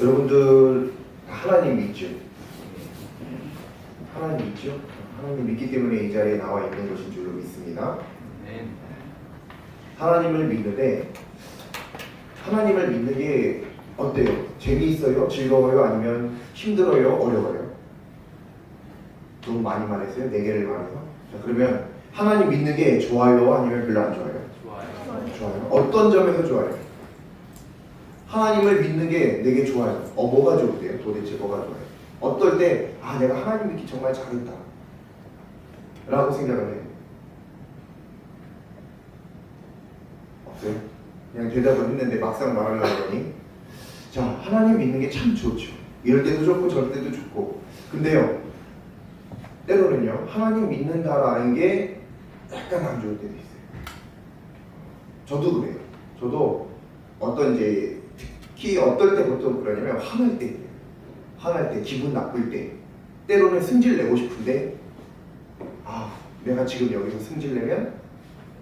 여러분들 하나님 믿죠? 하나님 믿죠? 하나님 믿기 때문에 이 자리에 나와 있는 것인 줄로 믿습니다. 네. 하나님을 믿는데 하나님을 믿는 게 어때요? 재미있어요? 즐거워요? 아니면 힘들어요? 어려워요? 너무 많이 말했어요? 네 개를 말해서 자 그러면 하나님 믿는 게 좋아요? 아니면 별로 안 좋아요? 좋아요. 좋아요. 어떤 점에서 좋아요? 하나님을 믿는 게 내게 좋아요. 어 뭐가 좋대요? 도대체 뭐가 좋아요? 어떨 때 아 내가 하나님 믿기 정말 잘했다 라고 생각을 해요. 없어요? 그냥 대답을 했는데 막상 말하려고 하니 자 하나님 믿는 게 참 좋죠. 이럴 때도 좋고 저럴 때도 좋고 근데요 때로는요 하나님 믿는다라는 게 약간 안 좋을 때도 있어요. 저도 그래요. 저도 어떤 이제 특히 어떨 때 보통 그러냐면 화날 때, 화날 때, 기분 나쁠 때, 때로는 승질 내고 싶은데, 아, 내가 지금 여기서 승질 내면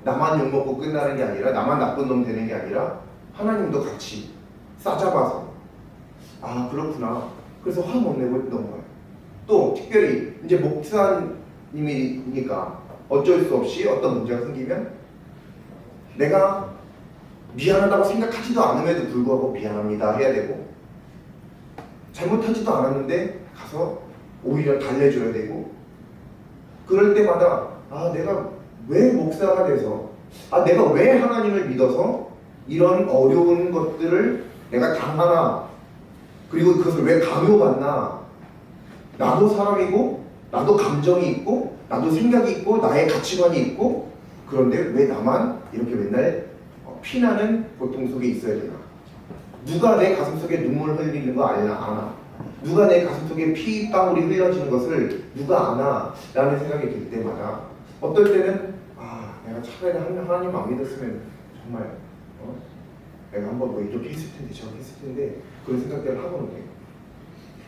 나만 욕 먹고 끝나는 게 아니라 나만 나쁜 놈 되는 게 아니라 하나님도 같이 싸잡아서 아 그렇구나. 그래서 화 못 내고 넘어가요. 또 특별히 이제 목사님이니까 어쩔 수 없이 어떤 문제가 생기면 내가 미안하다고 생각하지도 않음에도 불구하고 미안합니다 해야 되고 잘못하지도 않았는데 가서 오히려 달래줘야 되고 그럴 때마다 아 내가 왜 목사가 돼서 아 내가 왜 하나님을 믿어서 이런 어려운 것들을 내가 당하나 그리고 그것을 왜 강요받나. 나도 사람이고 나도 감정이 있고 나도 생각이 있고 나의 가치관이 있고 그런데 왜 나만 이렇게 맨날 어, 피나는 고통 속에 있어야 되나? 누가 내 가슴 속에 눈물 흘리는 거 알나 아나? 누가 내 가슴 속에 피방울이 흘려지는 것을 누가 아나? 라는 생각이 들 때마다 어떨 때는 아 내가 차라리 한- 하나님 안 믿었으면 정말 어? 내가 한번 뭐 이렇게 했을 텐데 저렇게 했을 텐데 그런 생각들을 해요.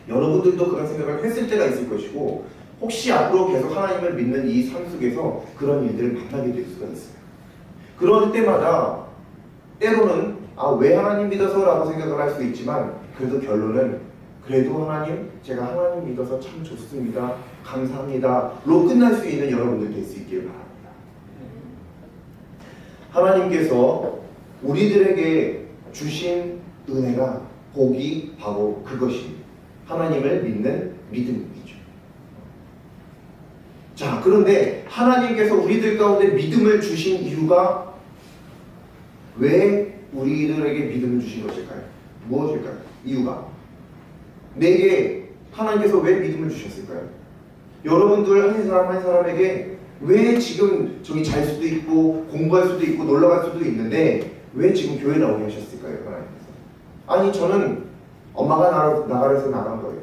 여러분들도 그런 생각을 했을 때가 있을 것이고 혹시 앞으로 계속 하나님을 믿는 이 삶 속에서 그런 일들을 만나게 될 수가 있어요. 그럴 때마다 때로는 아 왜 하나님 믿어서라고 생각을 할 수 있지만 그래도 결론은 그래도 하나님 제가 하나님 믿어서 참 좋습니다 감사합니다로 끝날 수 있는 여러분들 될 수 있길 바랍니다. 하나님께서 우리들에게 주신 은혜가 복이 바로 그것이 하나님을 믿는 믿음이죠. 자, 그런데 하나님께서 우리들 가운데 믿음을 주신 이유가 왜 우리들에게 믿음을 주신 것일까요? 무엇일까요? 이유가 내게 하나님께서 왜 믿음을 주셨을까요? 여러분들 한 사람 한 사람에게 왜 지금 저기 잘 수도 있고 공부할 수도 있고 놀러 갈 수도 있는데 왜 지금 교회 나오게 하셨을까요, 하나님께서? 아니 저는 엄마가 나, 나가려서 나간 거예요.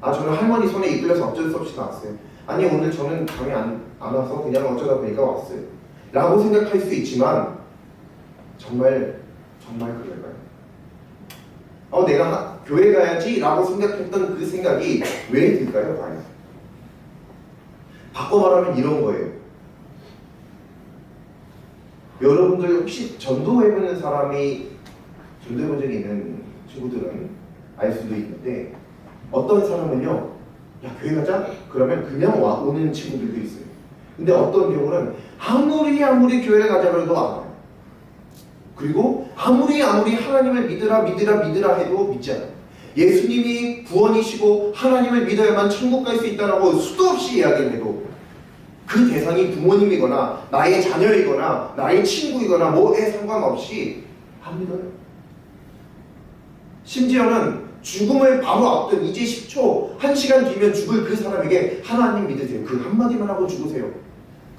아 저는 할머니 손에 이끌려서 어쩔 수 없이 나왔어요. 아니 오늘 저는 잠이 안, 안 와서 그냥 어쩌다 보니까 왔어요. 라고 생각할 수 있지만 정말 정말 그럴까요? 어 내가 하- 교회 가야지 라고 생각했던 그 생각이 왜 들까요? 과연? 바꿔 말하면 이런 거예요. 여러분들 혹시 전도해 보는 사람이 전도해 본 적이 있는 친구들은 알 수도 있는데 어떤 사람은요 야 교회 가자 그러면 그냥 와 오는 친구들도 있어요 근데 어떤 경우는 아무리 아무리 교회를 가자 그래도 안 와요 그리고 아무리 아무리 하나님을 믿으라 믿으라 믿으라 해도 믿지 않아요 예수님이 구원이시고 하나님을 믿어야만 천국 갈 수 있다라고 수도 없이 이야기를 해도 그 대상이 부모님이거나 나의 자녀이거나 나의 친구이거나 뭐에 상관없이 안 믿어요. 심지어는 죽음을 바로 앞둔 이제 10초, 1시간 뒤면 죽을 그 사람에게 하나님 믿으세요. 그 한마디만 하고 죽으세요.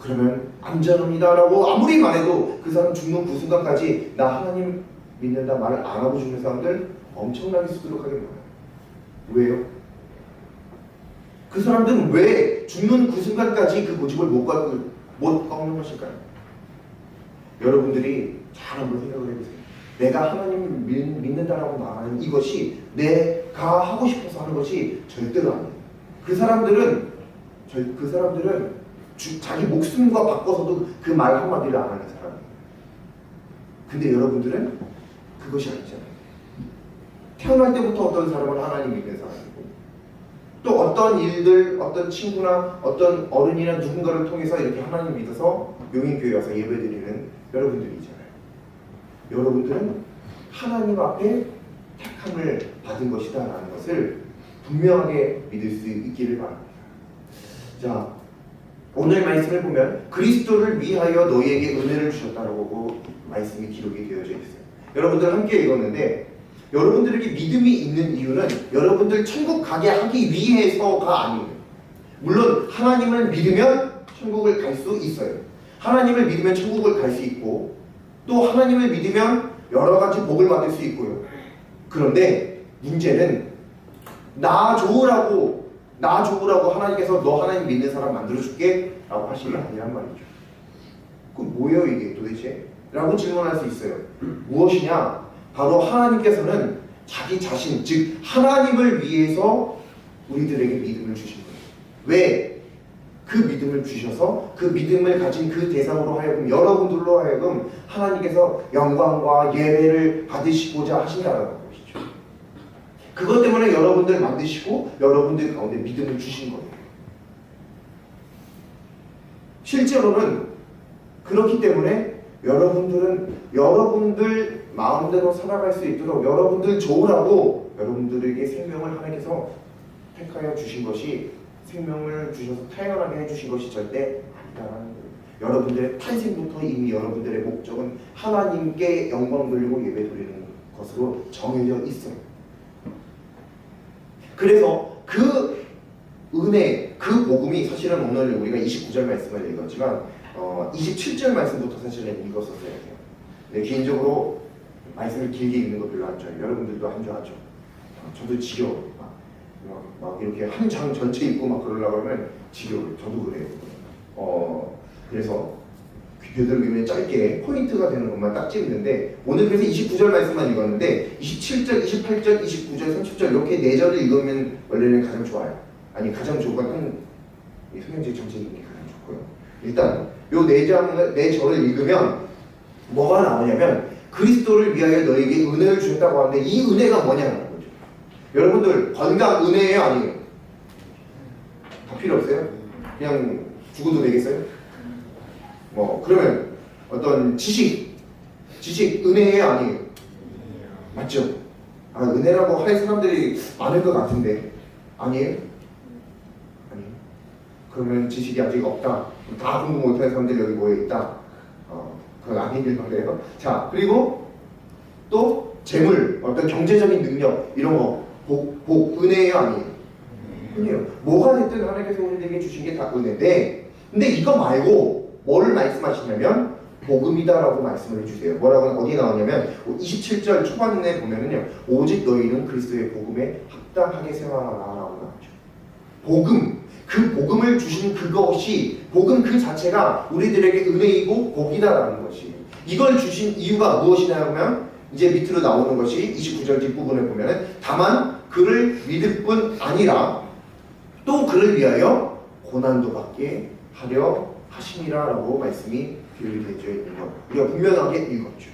그러면 안전합니다라고 아무리 말해도 그 사람 죽는 그 순간까지 나 하나님 믿는다 말을 안 하고 죽는 사람들 엄청나게 수두룩하게 많아요. 왜요? 그 사람들은 왜 죽는 그 순간까지 그 고집을 못 꺾을 못 꺾는 것일까요? 여러분들이 잘 한번 생각을 해보세요. 내가 하나님 믿, 믿는다라고 말하는 이것이 내가 하고 싶어서 하는 것이 절대로 아니에요. 그 사람들은 절, 그 사람들은 주- 자기 목숨과 바꿔서도 그 말 한마디를 안 하는 사람이에요. 근데 여러분들은 그것이 아니잖아요. 태어날 때부터 어떤 사람은 하나님 믿는 사람이고 또 어떤 일들, 어떤 친구나 어떤 어른이나 누군가를 통해서 이렇게 하나님 믿어서 용인교회 와서 예배드리는 여러분들이잖아요. 여러분들은 하나님 앞에 택함을 받은 것이다라는 것을 분명하게 믿을 수 있기를 바랍니다. 자, 오늘 말씀을 보면 그리스도를 위하여 너희에게 은혜를 주셨다라고 말씀이 기록이 되어져 있어요. 여러분들 함께 읽었는데 여러분들에게 믿음이 있는 이유는 여러분들 천국 가게 하기 위해서가 아니에요. 물론 하나님을 믿으면 천국을 갈 수 있어요. 하나님을 믿으면 천국을 갈 수 있고 또 하나님을 믿으면 여러 가지 복을 받을 수 있고요. 그런데 문제는 나 좋으라고 나 좋으라고 하나님께서 너 하나님 믿는 사람 만들어 줄게 라고 하시는 게 아니란 말이죠. 그럼 뭐예요 이게 도대체? 라고 질문할 수 있어요. 무엇이냐? 바로 하나님께서는 자기 자신, 즉 하나님을 위해서 우리들에게 믿음을 주신 거예요. 왜? 그 믿음을 주셔서 그 믿음을 가진 그 대상으로 하여금 여러분들로 하여금 하나님께서 영광과 예배를 받으시고자 하신다는 것이죠. 그것 때문에 여러분들 만드시고 여러분들 가운데 믿음을 주신 거예요. 실제로는 그렇기 때문에 여러분들은 여러분들 마음대로 살아갈 수 있도록 여러분들 좋으라고 여러분들에게 생명을 하나님께서 택하여 주신 것이 생명을 주셔서 태어나게 해주신 것이 절대 아니다라는 거예요. 여러분들의 탄생부터 이미 여러분들의 목적은 하나님께 영광 돌리고 예배 드리는 것으로 정해져 있어요. 그래서 그 은혜, 그 복음이 사실은 오늘 우리가 29절 말씀을 읽었지만 어, 27절 말씀부터 사실은 읽었었어야 돼요. 네, 개인적으로 말씀을 길게 읽는 거 별로 안 좋아해요. 여러분들도 안 좋아하죠. 어, 저도 지겨워. 막, 막, 막 이렇게 한 장 전체 읽고 막 그러려고 하면 지겨워요. 저도 그래요. 어, 그래서 되도록이면 짧게 포인트가 되는 것만 딱 찍는데 오늘 그래서 29절 말씀만 읽었는데 27절, 28절, 29절, 30절 이렇게 네 절을 읽으면 원래는 가장 좋아요. 아니 가장 좋은 성경책 전체 읽는 게 가장 좋고요. 일단 요네 장을 네 절을 읽으면 뭐가 나오냐면 그리스도를 위하여 너에게 은혜를 주셨다고 하는데 이 은혜가 뭐냐는 거죠. 여러분들 건강 은혜예요, 아니에요? 다 필요 없어요? 그냥 죽어도 되겠어요? 뭐 그러면 어떤 지식, 지식 은혜예요, 아니에요? 맞죠? 아 은혜라고 할 사람들이 많을 것 같은데 아니에요? 아니에요? 그러면 지식이 아직 없다. 다 공부 못하는 사람들이 여기 모여 있다. 어, 그건 아닌 거예요. 자 그리고 또 재물, 어떤 경제적인 능력 이런 거 복, 복 은혜예요, 아니에요? 은혜요. 뭐가 됐든 하나님께서 우리에게 주신 게 다 은혜인데, 근데 이거 말고 뭘 말씀하시냐면 복음이다라고 말씀을 해주세요. 뭐라고 어디 나오냐면 27절 초반에 보면은요, 오직 너희는 그리스도의 복음에 합당하게 생활하라라고 나오죠. 복음, 그 복음을 주신 그것이 복음 그 자체가 우리들에게 은혜이고 복이다라는 것이. 이걸 주신 이유가 무엇이냐면 이제 밑으로 나오는 것이 29절 뒷부분에 보면은 다만 그를 믿을 뿐 아니라 또 그를 위하여 고난도 받게 하려 하심이라라고 말씀이 기록이 되어 있는 것 우리가 분명하게 읽었죠.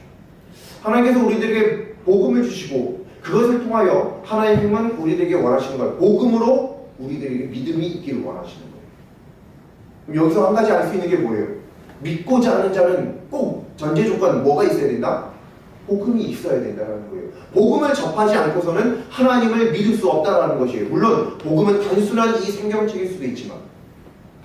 하나님께서 우리들에게 복음을 주시고 그것을 통하여 하나님은 우리들에게 원하시는 걸 복음으로 우리들에게 믿음이 있기를 원하시는 거예요. 그럼 여기서 한 가지 알 수 있는 게 뭐예요? 믿고자 하는 자는 꼭 전제 조건 뭐가 있어야 된다? 복음이 있어야 된다는 거예요. 복음을 접하지 않고서는 하나님을 믿을 수 없다라는 것이에요. 물론 복음은 단순한 이 성경책일 수도 있지만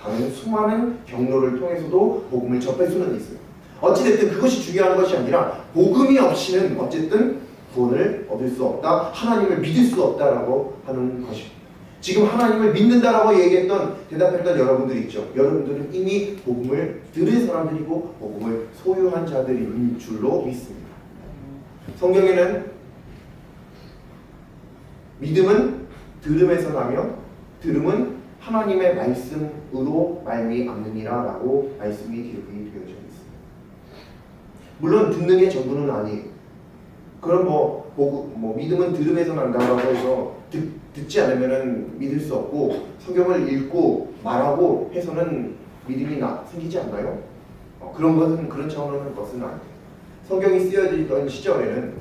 다른 수많은 경로를 통해서도 복음을 접할 수는 있어요. 어찌됐든 그것이 중요한 것이 아니라 복음이 없이는 어쨌든 구원을 얻을 수 없다. 하나님을 믿을 수 없다라고 하는 것입니다. 지금 하나님을 믿는다라고 얘기했던 대답했던 여러분들이 있죠. 여러분들은 이미 복음을 들은 사람들이고 복음을 소유한 자들인 줄로 믿습니다. 성경에는 믿음은 들음에서 나며 들음은 하나님의 말씀으로 말미암느니라라고 말씀이 기록이 되어져 있습니다. 물론 듣는 게 전부는 아니에요. 그럼 뭐, 뭐, 뭐 믿음은 들음에서 난다라고 해서 듣, 듣지 않으면은 믿을 수 없고 성경을 읽고 말하고 해서는 믿음이 나, 생기지 않나요? 어, 그런 것은 그런 차원의 것은 아니에요. 성경이 쓰여지던 시절에는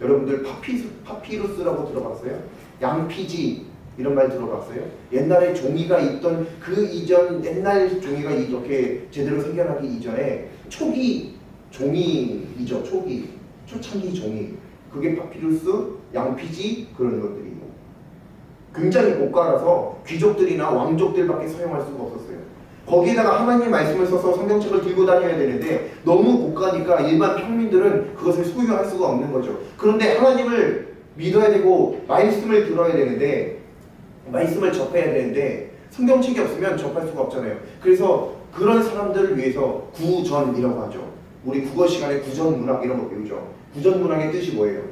여러분들 파피, 파피루스라고 들어봤어요? 양피지 이런 말 들어봤어요? 옛날에 종이가 있던 그 이전 옛날 종이가 이렇게 제대로 생겨나기 이전에 초기 종이이죠 초기 초창기 종이 그게 파피루스, 양피지 그런 것들이 굉장히 고가라서 귀족들이나 왕족들밖에 사용할 수가 없었어요. 거기에다가 하나님 말씀을 써서 성경책을 들고 다녀야 되는데 너무 고가니까 일반 평민들은 그것을 소유할 수가 없는 거죠. 그런데 하나님을 믿어야 되고 말씀을 들어야 되는데 말씀을 접해야 되는데 성경책이 없으면 접할 수가 없잖아요. 그래서 그런 사람들을 위해서 구전이라고 하죠. 우리 국어 시간에 구전 문학 이런 거 배우죠. 구전 문학의 뜻이 뭐예요?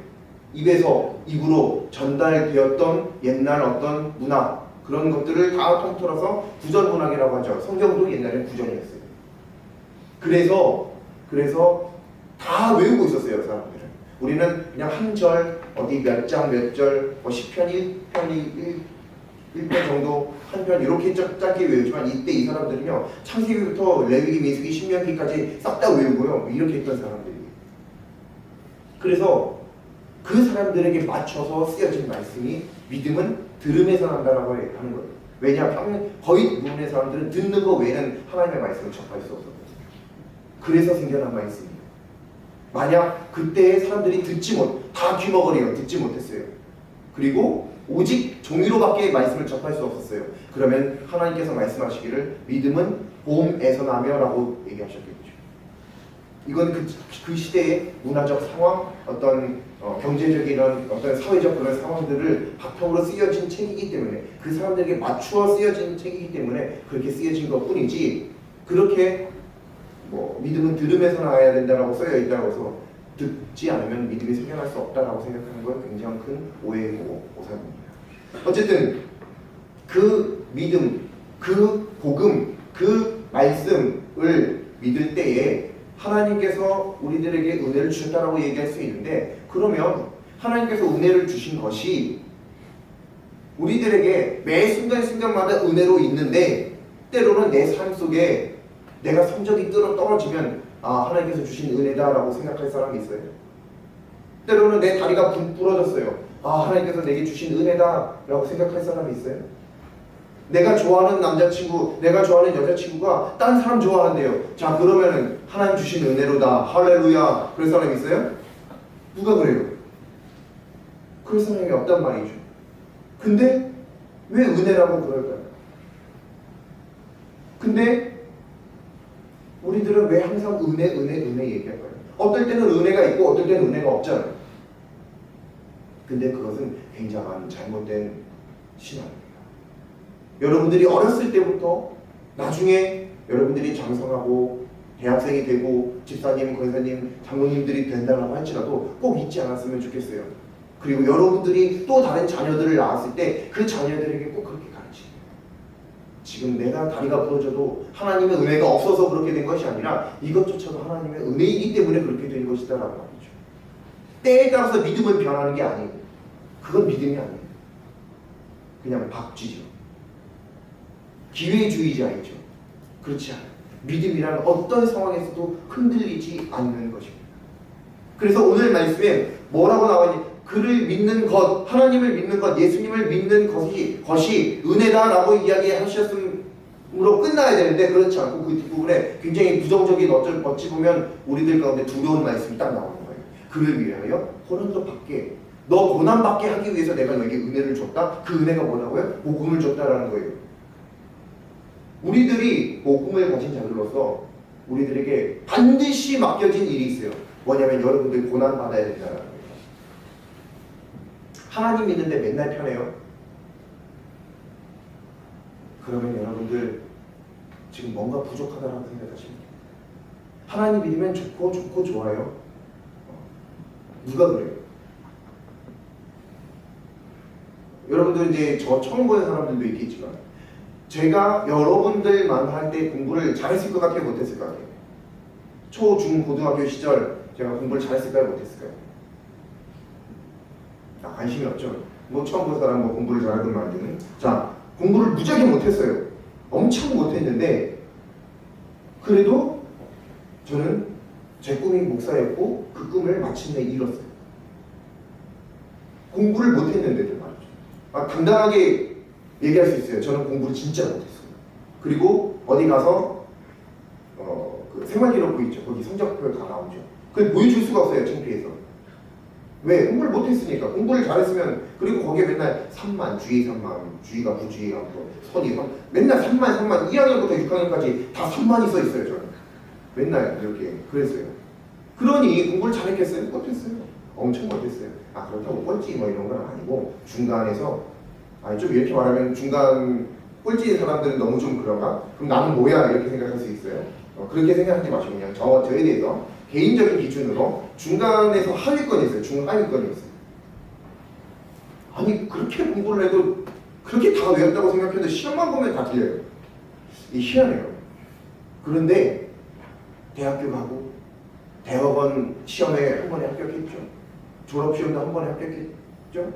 입에서 입으로 전달되었던 옛날 어떤 문학 그런 것들을 다 통틀어서 구전 문학이라고 하죠. 성경도 옛날에 구전이었어요. 그래서 그래서 다 외우고 있었어요, 사람들은. 우리는 그냥 한 절 어디 몇 장 몇 절 뭐 10편 1편 1, 1편 정도 한 편 이렇게 짝- 짧게 외우지만 이때 이 사람들은요 창세기부터 레위기, 민수기, 신명기까지 싹 다 외우고요 이렇게 했던 사람들이 그래서 그 사람들에게 맞춰서 쓰여진 말씀이 믿음은 들음에서 난다라고 하는 거예요. 왜냐? 평- 거의 대부분의 사람들은 듣는 거 외에는 하나님의 말씀을 접할 수 없었거든요. 그래서 생겨난 말씀이에요. 만약 그때 사람들이 듣지 못, 다 귀머거리요. 듣지 못했어요. 그리고 오직 종이로밖에 말씀을 접할 수 없었어요. 그러면 하나님께서 말씀하시기를 믿음은 봄에서 나며라고 얘기하셨겠죠. 이건 그, 그 시대의 문화적 상황, 어떤 어, 경제적인 어떤 사회적 그런 상황들을 바탕으로 쓰여진 책이기 때문에 그 사람들에게 맞추어 쓰여진 책이기 때문에 그렇게 쓰여진 것 뿐이지 그렇게 뭐 믿음은 들음에서 나와야 된다라고 써여 있다고 해서 듣지 않으면 믿음이 생겨날 수 없다라고 생각하는 건 굉장히 큰 오해고 오산입니다. 어쨌든 그 믿음, 그 복음, 그 말씀을 믿을 때에 하나님께서 우리들에게 은혜를 주셨다라고 얘기할 수 있는데 그러면 하나님께서 은혜를 주신 것이 우리들에게 매 순간순간마다 은혜로 있는데 때로는 내 삶 속에 내가 성적이 떨어- 떨어지면 아 하나님께서 주신 은혜다라고 생각할 사람이 있어요. 때로는 내 다리가 부- 부러졌어요. 아 하나님께서 내게 주신 은혜다라고 생각할 사람이 있어요. 내가 좋아하는 남자친구, 내가 좋아하는 여자친구가 딴 사람 좋아한대요. 자 그러면은 하나님 주신 은혜로다. 할렐루야. 그런 사람이 있어요? 누가 그래요? 그런 사람이 없단 말이죠. 근데 왜 은혜라고 그럴까요? 근데 우리들은 왜 항상 은혜, 은혜, 은혜 얘기할까요? 어떨 때는 은혜가 있고 어떨 때는 은혜가 없잖아요. 근데 그것은 굉장한 잘못된 신앙입니다. 여러분들이 어렸을 때부터 나중에 여러분들이 장성하고 대학생이 되고 집사님, 권사님, 장로님들이 된다고 할지라도 꼭 잊지 않았으면 좋겠어요. 그리고 여러분들이 또 다른 자녀들을 낳았을 때 그 자녀들에게 꼭 그렇게 가르치세요. 지금 내가 다리가 부러져도 하나님의 은혜가 없어서 그렇게 된 것이 아니라 이것조차도 하나님의 은혜이기 때문에 그렇게 된 것이다라고. 때에 따라서 믿음은 변하는 게 아니에요. 그건 믿음이 아니에요. 그냥 박쥐죠. 기회주의자이죠. 그렇지 않아요. 믿음이란 어떤 상황에서도 흔들리지 않는 것입니다. 그래서 오늘 말씀에 뭐라고 나와있니? 그를 믿는 것, 하나님을 믿는 것, 예수님을 믿는 것이, 것이 은혜다라고 이야기하셨으므로 끝나야 되는데 그렇지 않고 그 뒷부분에 굉장히 부정적인 어쩔 어찌 보면 우리들 가운데 두려운 말씀이 딱 거예요. 그를 위하여 고난도 받게 너 고난 받게 하기 위해서 내가 너에게 은혜를 줬다. 그 은혜가 뭐라고요? 복음을 줬다라는 거예요. 우리들이 복음을 가진 자들로서 우리들에게 반드시 맡겨진 일이 있어요. 뭐냐면 여러분들 고난 받아야 된다는 거예요. 하나님 믿는데 맨날 편해요. 그러면 여러분들 지금 뭔가 부족하다라고 생각하십니까? 하나님 믿으면 좋고 좋고 좋아요. 어, 누가 그래요? 여러분들 이제 저 처음 보는 사람들도 있겠지만 제가 여러분들만 할때 공부를 잘했을 것 같아요, 못했을 것 같아요. 초, 중, 고등학교 시절 제가 공부를 잘했을까요, 못했을까요? 아, 관심이 없죠. 뭐 처음 본 사람 뭐 공부를 잘하든 말든. 자, 공부를 무지하게 못했어요. 엄청 못했는데 그래도 저는 제 꿈이 목사였고 그 꿈을 마침내 이뤘어요. 공부를 못했는데도 말이죠. 아, 당당하게 얘기할 수 있어요. 저는 공부를 진짜 못했어요. 그리고 어디 가서 어, 그 생활기록부 있죠. 거기 성적표 다 나오죠. 그걸 보여줄 수가 없어요. 창피해서. 왜? 공부를 못했으니까. 공부를 잘했으면 그리고 거기에 맨날 3만, 주의 3만, 주의가 부주의가 뭐 선이 선 맨날 3만, 3만 1학년부터 6학년까지 다 3만이 써 있어요. 저는 맨날 이렇게 그랬어요. 그러니 공부를 잘했겠어요? 못했어요. 엄청 못했어요. 아 그렇다고 꼴찌 뭐 이런 건 아니고 중간에서 아니 좀 이렇게 말하면 중간 꼴찌인 사람들은 너무 좀 그런가? 그럼 나는 뭐야 이렇게 생각할 수 있어요. 어, 그렇게 생각하지 마시고 그냥 저 저에 대해서 개인적인 기준으로 중간에서 하위권이 있어요. 중하위권이 있어요. 아니 그렇게 공부를 해도 그렇게 다 외웠다고 생각해도 시험만 보면 다 틀려요. 이 희한해요. 그런데 대학교 가고 대학원 시험에 한 번에 합격했죠. 졸업 시험도 한 번에 합격했죠.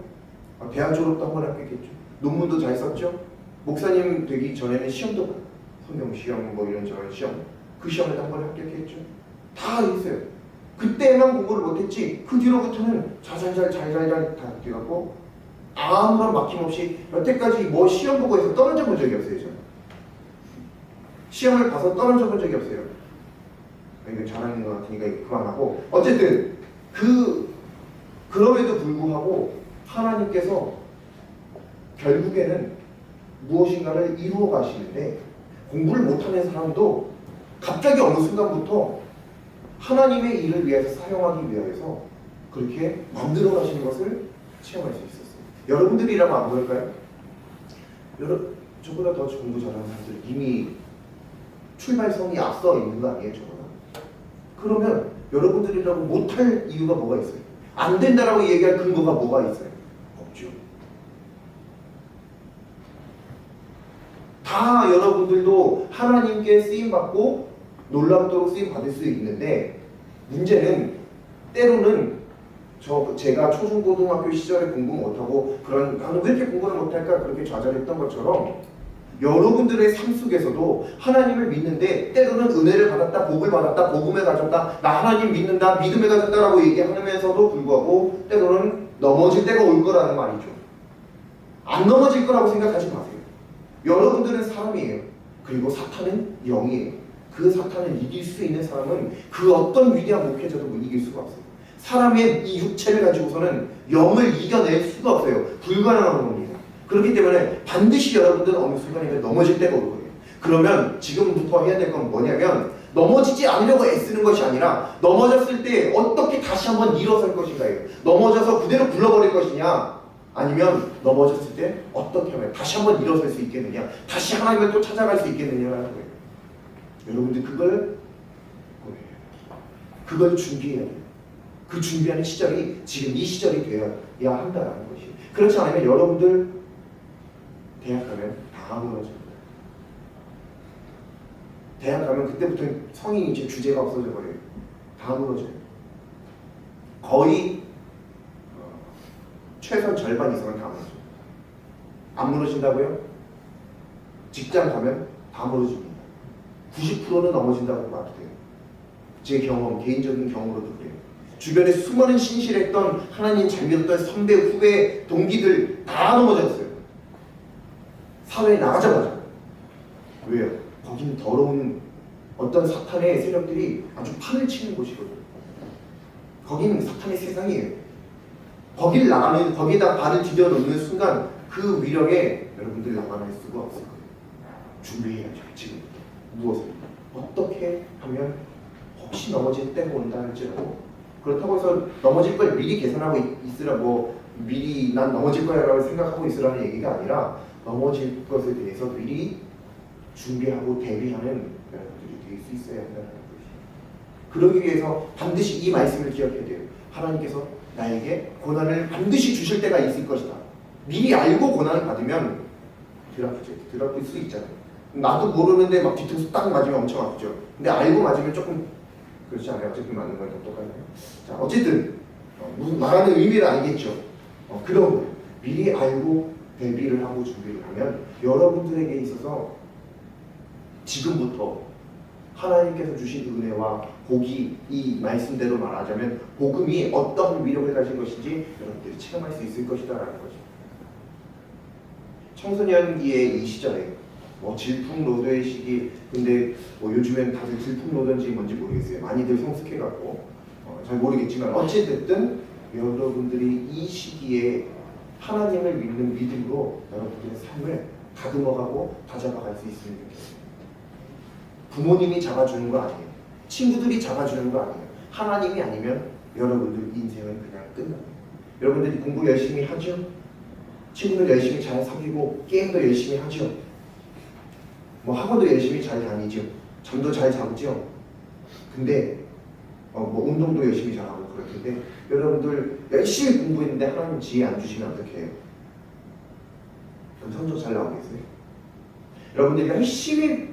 아, 대학 졸업도 한 번에 합격했죠. 논문도 잘 썼죠. 목사님 되기 전에는 시험도. 성경 시험 뭐 이런 저런 시험 그 시험에도 한 번에 합격했죠. 다 있어요. 그때만 공부를 못했지 그 뒤로부터는 잘잘잘 잘잘잘 다 돼갖고 아무런 막힘없이 여태까지 뭐 시험 보고 해서 떨어져 본 적이 없어요 저는. 시험을 봐서 떨어져 본 적이 없어요. 이거 잘하는 것 같으니까 그만하고 어쨌든 그 그럼에도 불구하고 하나님께서 결국에는 무엇인가를 이루어 가시는데 공부를 못하는 사람도 갑자기 어느 순간부터 하나님의 일을 위해서 사용하기 위해서 그렇게 만들어 가시는 것을 체험할 수 있었어요. 여러분들이라면 안 그럴까요? 여러 저보다 더 공부 잘하는 사람들 이미 출발선이 앞서 있는 거 아니에요, 저보다? 그러면 여러분들이라고 못할 이유가 뭐가 있어요? 안 된다라고 얘기할 근거가 뭐가 있어요? 없죠. 다 여러분들도 하나님께 쓰임 받고 놀랍도록 쓰임 받을 수 있는데 문제는 때로는 저 제가 초중고등학교 시절에 공부 못하고 그런 나는 왜 이렇게 공부를 못할까 그렇게 좌절했던 것처럼 여러분들의 삶 속에서도 하나님을 믿는데 때로는 은혜를 받았다, 복을 받았다, 복음을 가졌다, 나 하나님 믿는다, 믿음을 가졌다라고 얘기하면서도 불구하고 때로는 넘어질 때가 올 거라는 말이죠. 안 넘어질 거라고 생각하지 마세요. 여러분들은 사람이에요. 그리고 사탄은 영이에요. 그 사탄을 이길 수 있는 사람은 그 어떤 위대한 목회자도 못 이길 수가 없어요. 사람의 이 육체를 가지고서는 영을 이겨낼 수가 없어요. 불가능한 겁니다. 그렇기 때문에 반드시 여러분들은 어느 순간에 넘어질 때가 올 거예요. 그러면 지금부터 해야 될 건 뭐냐면 넘어지지 않으려고 애쓰는 것이 아니라 넘어졌을 때 어떻게 다시 한번 일어설 것인가요. 넘어져서 그대로 굴러버릴 것이냐 아니면 넘어졌을 때 어떻게 하면 다시 한번 일어설 수 있겠느냐 다시 하나님을 또 찾아갈 수 있겠느냐라는 거예요. 여러분들 그걸 그걸 준비해야 돼요. 그 준비하는 시절이 지금 이 시절이 되어야 한다라는 것이. 그렇지 않으면 여러분들 대학 가면 다 무너집니다. 대학 가면 그때부터 성인이 이제 주제가 없어져 버려요. 다 무너져요. 거의 어, 최소 절반 이상은 다 무너져요. 안 무너진다고요? 직장 가면 다 무너집니다. 90%는 넘어진다고 봐도 돼요. 제 경험, 개인적인 경험으로도 그래요. 주변에 수많은 신실했던 하나님 잘 믿었던 선배, 후배, 동기들 다 넘어졌어요. 사회에 나가자마자. 왜요? 거기는 더러운 어떤 사탄의 세력들이 아주 판을 치는 곳이거든요. 거기는 사탄의 세상이에요. 거길 나가는 거기다 발을 디뎌 놓는 순간 그 위력에 여러분들 나가날 수가 없을 거예요. 준비해야죠. 지금 무엇을 어떻게 하면 혹시 넘어질 때가 온다 할지라도 그렇다고 해서 넘어질 걸 미리 계산하고 있- 있으라 뭐 미리 난 넘어질 거야라고 생각하고 있으라는 얘기가 아니라 넘어질 것에 대해서 미리 준비하고 대비하는 여러분들이 될 수 있어야 한다는 것이에요. 그러기 위해서 반드시 이 말씀을 기억해야 돼요. 하나님께서 나에게 고난을 반드시 주실 때가 있을 것이다. 미리 알고 고난을 받으면. 덜 아플 수 있잖아요. 나도 모르는데 막 뒤통수 딱 맞으면 엄청 아프죠. 근데 알고 맞으면 조금 그렇지 않아요. 어차피 맞는 건다 똑같아요. 자, 어쨌든 어, 무슨 말하는 의미를 알겠죠. 어, 그런 거예요. 미리 알고 대비를 하고 준비를 하면 여러분들에게 있어서 지금부터 하나님께서 주신 은혜와 복이 이 말씀대로 말하자면 복음이 어떤 위력을 가진 것인지 여러분들이 체험할 수 있을 것이다라는 거죠. 청소년기의 이 시절에 뭐 질풍노도의 시기 근데 뭐 요즘엔 다들 질풍노도인지 뭔지 모르겠어요. 많이들 성숙해갖고 어, 잘 모르겠지만 어찌됐든 여러분들이 이 시기에 하나님을 믿는 믿음으로 여러분들의 삶을 다듬어가고 다잡아갈 수 있으면 좋겠어요. 부모님이 잡아주는 거 아니에요. 친구들이 잡아주는 거 아니에요. 하나님이 아니면 여러분들 인생은 그냥 끝납니다. 여러분들이 공부 열심히 하죠? 친구들 열심히 잘 사귀고 게임도 열심히 하죠? 뭐 학원도 열심히 잘 다니죠? 잠도 잘 자죠? 근데 어, 뭐 운동도 열심히 잘하고 그럴 텐데 여러분들 열심히 공부했는데 하나님 지혜 안 주시면 어떻게 해요? 그럼 성적 잘 나오겠어요? 여러분들이 열심히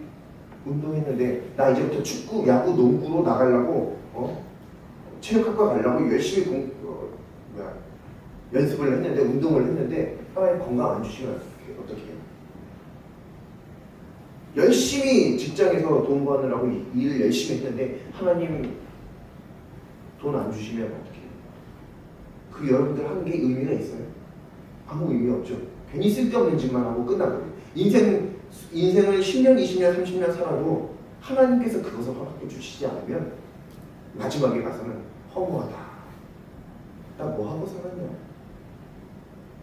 운동했는데 나 이제부터 축구, 야구, 농구로 나가려고 어? 체육학과 가려고 열심히 공, 어, 뭐야, 연습을 했는데 운동을 했는데 하나님 건강 안 주시면 어떻게, 해요? 열심히 직장에서 돈 버느라고 일- 일을 열심히 했는데 하나님 돈 안 주시면 어떻게 해요? 그 여러분들 하는 게 의미가 있어요? 아무 의미 없죠. 괜히 쓸데없는 짓만 하고 끝나거든요. 인생 인생을 10년, 20년, 30년 살아도 하나님께서 그것을 허락해 주시지 않으면 마지막에 가서는 허무하다. 나 뭐 하고 살았냐?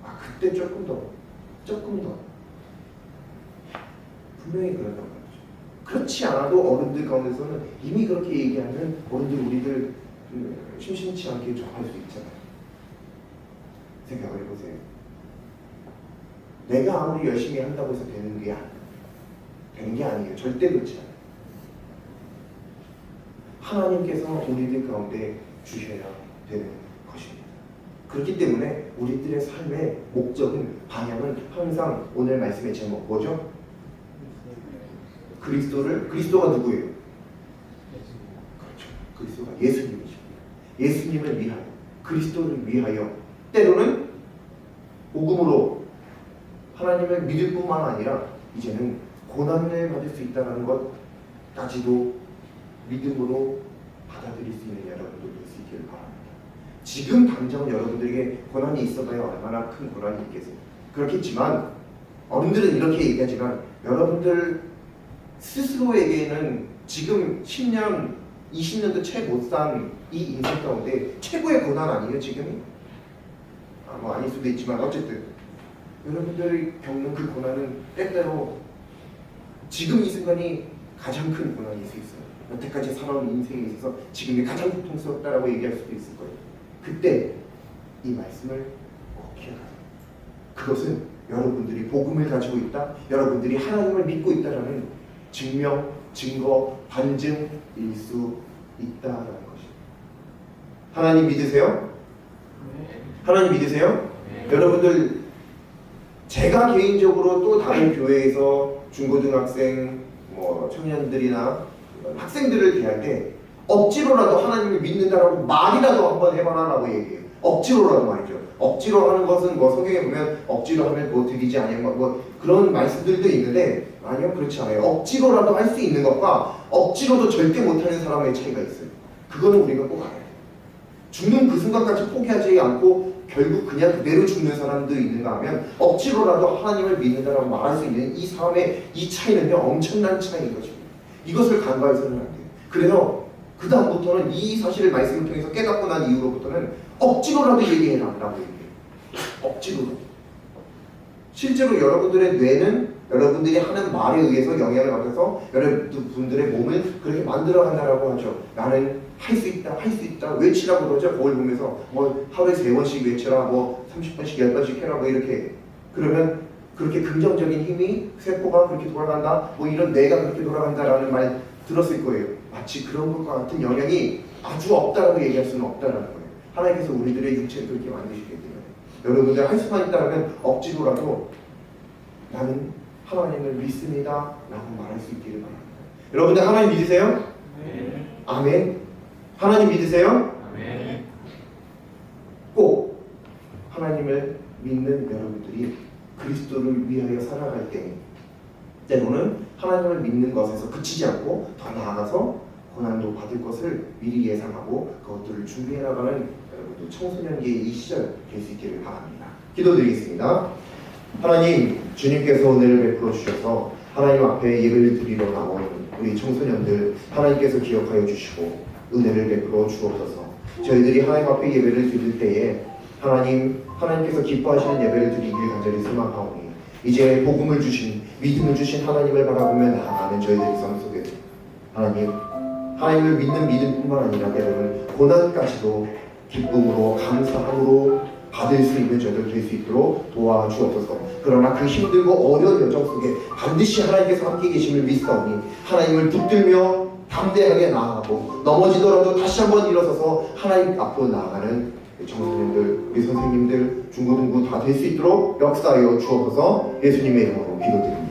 아 그때 조금 더, 조금 더. 분명히 그런단 말이죠. 그렇지 않아도 어른들 가운데서는 이미 그렇게 얘기하면 어른들 우리들 음, 심심치 않게 좋아할 수 있잖아요. 생각을 해보세요. 내가 아무리 열심히 한다고 해서 되는 게. 되는 게 아니에요. 절대 그렇지 않아요. 하나님께서 우리들 가운데 주셔야 되는 것입니다. 그렇기 때문에 우리들의 삶의 목적은 방향은 항상 오늘 말씀의 제목 뭐죠? 그리스도를 그리스도가 누구예요? 그렇죠. 그리스도가 예수님이십니다. 예수님을 위하여 그리스도를 위하여 때로는 복음으로 하나님을 믿을 뿐만 아니라 이제는 고난을 받을 수 있다는 것까지도 믿음으로 받아들일 수 있는 여러분들이 수 있기를 바랍니다. 지금 당장 여러분들에게 고난이 있어봐야 얼마나 큰 고난이 있겠어요. 그렇겠지만 어른들은 이렇게 얘기하지만 여러분들 스스로에게는 지금 10년, 20년도 채 못 산 이 인생 가운데 최고의 고난 아니에요 지금이? 아, 뭐 아닐 수도 있지만 어쨌든 여러분들이 겪는 그 고난은 때때로 지금 이 순간이 가장 큰 고난일 수 있어요. 여태까지 살아온 인생에 있어서 지금이 가장 고통스럽다라고 얘기할 수도 있을 거예요. 그때 이 말씀을 꼭 기억하세요. 그것은 여러분들이 복음을 가지고 있다, 여러분들이 하나님을 믿고 있다라는 증명, 증거, 반증일 수 있다라는 것입니다. 하나님 믿으세요? 하나님 믿으세요? 여러분들 제가 개인적으로 또 다른 교회에서 중고등학생, 뭐 청년들이나 학생들을 대할 때 억지로라도 하나님을 믿는다라고 말이라도 한번 해봐라라고 얘기해요. 억지로라도 말이죠. 억지로 하는 것은 뭐 성경에 보면 억지로 하면 뭐 드리지 아니면 뭐, 뭐 그런 말씀들도 있는데 아니요 그렇지 않아요. 억지로라도 할 수 있는 것과 억지로도 절대 못하는 사람의 차이가 있어요. 그거는 우리가 꼭 알아야 돼요. 죽는 그 순간까지 포기하지 않고 결국 그냥 그대로 죽는 사람도 있는가 하면 억지로라도 하나님을 믿는다라고 말할 수 있는 이 사람의 이 차이는요 엄청난 차이인 것입니다. 이것을 간과해서는 안 돼요. 그래서 그 다음부터는 이 사실을 말씀을 통해서 깨닫고 난 이후로부터는 억지로라도 얘기해라 라고 얘기해요. 억지로라도. 실제로 여러분들의 뇌는 여러분들이 하는 말에 의해서 영향을 받아서 여러분들의 몸을 그렇게 만들어 간다라고 하죠. 나는 할 수 있다, 할 수 있다, 외치라고 그러죠. 거울 보면서 뭐 하루에 세 번씩 외쳐라, 뭐 30번씩, 10번씩 해라, 뭐 이렇게. 그러면 그렇게 긍정적인 힘이 세포가 그렇게 돌아간다, 뭐 이런 뇌가 그렇게 돌아간다라는 말 들었을 거예요. 마치 그런 것과 같은 영향이 아주 없다라고 얘기할 수는 없다라는 거예요. 하나님께서 우리들의 육체를 그렇게 만드시기 때문에 여러분들 할 수만 있다면 억지로라도 나는 하나님을 믿습니다 라고 말할 수 있기를 바랍니다. 여러분들 하나님 믿으세요? 아멘. 하나님 믿으세요? 꼭 하나님을 믿는 여러분들이 그리스도를 위하여 살아갈 때 때로는 하나님을 믿는 것에서 그치지 않고 더 나아가서 고난도 받을 것을 미리 예상하고 그것들을 준비해 나가는 여러분들 청소년기의 이 시절 될 수 있기를 바랍니다. 기도드리겠습니다. 하나님 주님께서 은혜를 베풀어 주셔서 하나님 앞에 예배를 드리러 나온 우리 청소년들 하나님께서 기억하여 주시고 은혜를 베풀어 주옵소서. 저희들이 하나님 앞에 예배를 드릴 때에 하나님 하나님께서 기뻐하시는 예배를 드리길 간절히 소망하오니 이제 복음을 주신 믿음을 주신 하나님을 바라보며 나아가는 저희들의 삶 속에 하나님 하나님을 믿는 믿음뿐만 아니라 때로는 고난까지도 기쁨으로 감사함으로 받을 수 있는 저희들 될 수 있도록 도와주옵소서. 그러나 그 힘들고 어려운 여정 속에 반드시 하나님께서 함께 계심을 믿사오니 하나님을 붙들며 담대하게 나아가고 넘어지더라도 다시 한번 일어서서 하나님 앞으로 나아가는 청소년들, 우리 선생님들, 중고등부 다 될 수 있도록 역사하여 주옵소서 예수님의 이름으로 기도드립니다.